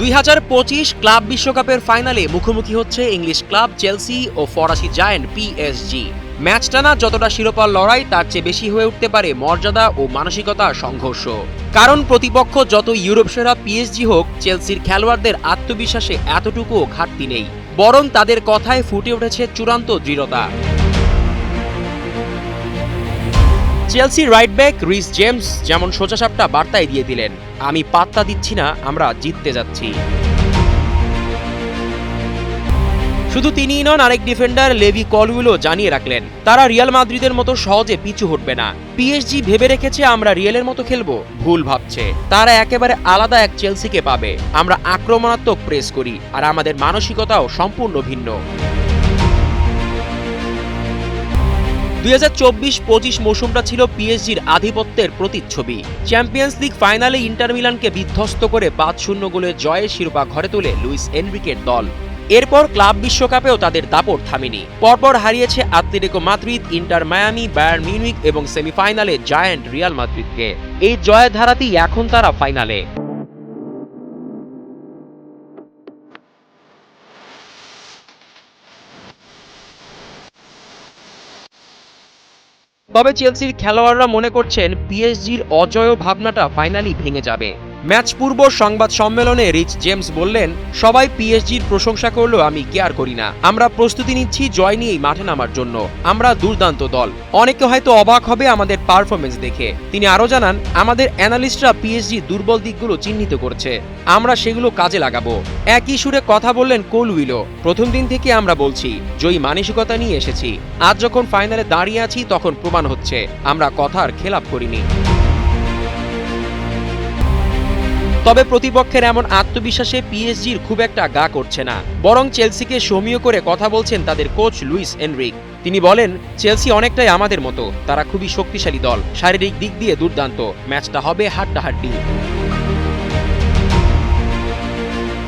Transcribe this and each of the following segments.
দুই হাজার পঁচিশ ক্লাব বিশ্বকাপের ফাইনালে মুখোমুখি হচ্ছে ইংলিশ ক্লাব চেলসি ও ফরাসি জায়ান্ট পিএসজি ম্যাচটা না যতটা শিরোপার লড়াই, তার চেয়ে বেশি হয়ে উঠতে পারে মর্যাদা ও মানসিকতার সংঘর্ষ। কারণ প্রতিপক্ষ যত ইউরোপ সেরা পিএসজি হোক, চেলসির খেলোয়াড়দের আত্মবিশ্বাসে এতটুকুও ঘাটতি নেই। বরং তাদের কথায় ফুটে উঠেছে চূড়ান্ত দৃঢ়তা। Chelsea right back Reece James যেমন সোজাসাপটা বার্তায় দিয়ে দিলেন, আমি পাত্তা দিচ্ছি না, আমরা জিততে যাচ্ছি। শুধু তিনিই নন, আরেক ডিফেন্ডার লেভি কলউইলও জানিয়ে রাখলেন, তারা রিয়াল মাদ্রিদের মতো সহজে পিছু হটবে না। পিএসজি ভেবে রেখেছে আমরা রিয়েলের মতো খেলব। ভুল ভাবছে। তারা একেবারে আলাদা এক চেলসিকে পাবে। আমরা আক্রমণাত্মক প্রেস করি, আর আমাদের মানসিকতাও সম্পূর্ণ ভিন্ন। দুই হাজার চব্বিশ পঁচিশ মৌসুমটা ছিল পিএসজির আধিপত্যের প্রতিচ্ছবি। চ্যাম্পিয়ন্স লিগ ফাইনালে ইন্টার মিলানকে বিধ্বস্ত করে পাঁচ শূন্য গোলের জয়ের শিরোপা ঘরে তোলে লুইস এনরিকের দল। এরপর ক্লাব বিশ্বকাপেও তাদের দাপট থামেনি। পরপর হারিয়েছে Atletico Madrid, Inter Miami Bayern Munich এবং সেমিফাইনালে জায়ান্ট রিয়াল মাদ্রিদকে। এই জয়ের ধারাতেই এখন তারা ফাইনালে। তবে চেলসির খেলোয়াড়রা মনে করছেন পিএসজির অজয় ভাবনাটা ফাইনালি ভেঙে যাবে। ম্যাচ পূর্ব সংবাদ সম্মেলনে রিচ জেমস বললেন, সবাই পিএসজির প্রশংসা করলেও আমি কেয়ার করি না। আমরা প্রস্তুতি নিচ্ছি জয় নিয়েই মাঠে নামার জন্য। আমরা দুর্দান্ত দল। অনেকে হয়তো অবাক হবে আমাদের পারফরমেন্স দেখে। তিনি আরও জানান, আমাদের অ্যানালিস্টরা পিএসজি দুর্বল দিকগুলো চিহ্নিত করছে। আমরা সেগুলো কাজে লাগাবো। একই সুরে কথা বললেন কোল উইলো। প্রথম দিন থেকে আমরা বলছি, জয়ী মানসিকতা নিয়ে এসেছি। আজ যখন ফাইনালে দাঁড়িয়ে আছি তখন প্রমাণ হচ্ছে, আমরা কথার খেলাপ করিনি। তবে প্রতিপক্ষের এমন আত্মবিশ্বাসে পিএসজির খুব একটা গা করছে না। বরং চেলসিকে সমীয় করে কথা বলছেন তাদের কোচ লুইস এনরিক। তিনি বলেন, চেলসি অনেকটাই আমাদের মতো, তারা খুবই শক্তিশালী দল, শারীরিক দিক দিয়ে দুর্দান্ত, ম্যাচটা হবে হাড্ডাহাড্ডি।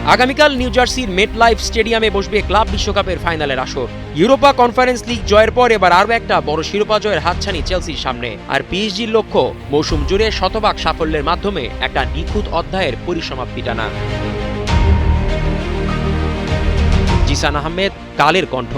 আগামীকাল নিউ জার্সির মেট লাইফ স্টেডিয়ামে বসবে ক্লাব বিশ্বকাপের ফাইনালের আসর। ইউরোপা কনফারেন্স লিগ জয়ের পর এবার আরও একটা বড় শিরোপা জয়ের হাতছানি চেলসির সামনে। আর পিএসজির লক্ষ্য, মৌসুম জুড়ে শতভাগ সাফল্যের মাধ্যমে একটা নিখুঁত অধ্যায়ের পরিসমাপ্তি টানা। জিসান আহমেদ, কালের কণ্ঠ।